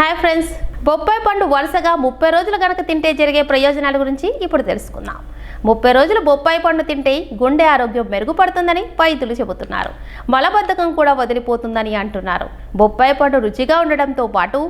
Hi friends బొప్పాయి పండు వరుసగా ముప్పై రోజులు గనక తింటే జరిగే ప్రయోజనాల గురించి ఇప్పుడు తెలుసుకుందాం. ముప్పై రోజులు బొప్పాయి పండు తింటే గుండె ఆరోగ్యం మెరుగుపడుతుందని వైద్యులు చెబుతున్నారు. మలబద్ధకం కూడా వదిలిపోతుందని అంటున్నారు. బొప్పాయి పండు రుచిగా ఉండడంతో పాటు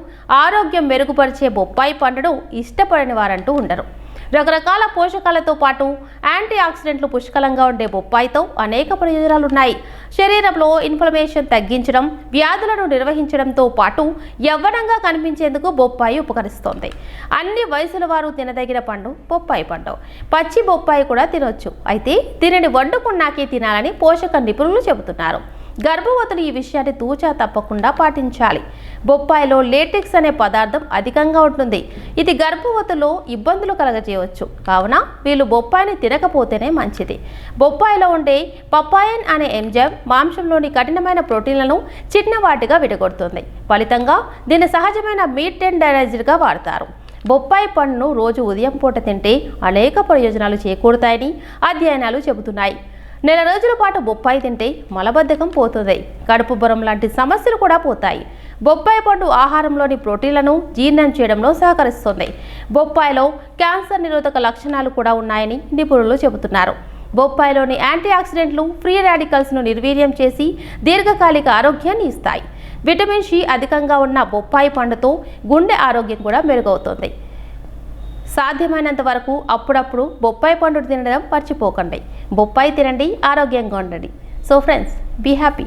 ఆరోగ్యం మెరుగుపరిచే బొప్పాయి పండును ఇష్టపడని వారంటూ ఉండరు. రకరకాల పోషకాలతో పాటు యాంటీ ఆక్సిడెంట్లు పుష్కలంగా ఉండే బొప్పాయితో అనేక ప్రయోజనాలు ఉన్నాయి శరీరంలో ఇన్ఫ్లమేషన్ తగ్గించడం వ్యాధులను నిర్వహించడంతో పాటు యవ్వనంగా కనిపించేందుకు బొప్పాయి ఉపకరిస్తోంది. అన్ని వయసుల వారు తినదగిన పండు బొప్పాయి పండు. పచ్చి బొప్పాయి కూడా తినొచ్చు. అయితే దీనిని వండుకున్నాకే తినాలని పోషక నిపుణులు చెబుతున్నారు. గర్భవతులు ఈ విషయాన్ని తూచా తప్పకుండా పాటించాలి. బొప్పాయిలో లేటెక్స్ అనే పదార్థం అధికంగా ఉంటుంది. ఇది గర్భవతిలో ఇబ్బందులు కలగజేయవచ్చు. కావున వీళ్ళు బొప్పాయిని తినకపోతేనే మంచిది. బొప్పాయిలో ఉండే పప్పాయన్ అనే ఎంజైమ్ మాంసంలోని కఠినమైన ప్రోటీన్లను చిన్నవాటిగా విడగొడుతుంది. ఫలితంగా దీన్ని సహజమైన మీట్ అండ్ డైనైజర్గా వాడతారు. బొప్పాయి పండును రోజు ఉదయం పూట తింటే అనేక ప్రయోజనాలు చేకూరుతాయని అధ్యయనాలు చెబుతున్నాయి. నెల రోజుల పాటు బొప్పాయి తింటే మలబద్ధకం పోతుంది. కడుపు బొరం లాంటి సమస్యలు కూడా పోతాయి. బొప్పాయి పండు ఆహారంలోని ప్రోటీన్లను జీర్ణం చేయడంలో సహకరిస్తుంది. బొప్పాయిలో క్యాన్సర్ నిరోధక లక్షణాలు కూడా ఉన్నాయని నిపుణులు చెబుతున్నారు. బొప్పాయిలోని యాంటీ ఆక్సిడెంట్లు ఫ్రీ రాడికల్స్ను నిర్వీర్యం చేసి దీర్ఘకాలిక ఆరోగ్యాన్ని ఇస్తాయి. విటమిన్ సి అధికంగా ఉన్న బొప్పాయి పండుతో గుండె ఆరోగ్యం కూడా మెరుగవుతుంది. సాధ్యమైనంత వరకు అప్పుడప్పుడు బొప్పాయి పండు తినడం మర్చిపోకండి. బొప్పాయి తినండి ఆరోగ్యంగా ఉండండి. So friends be happy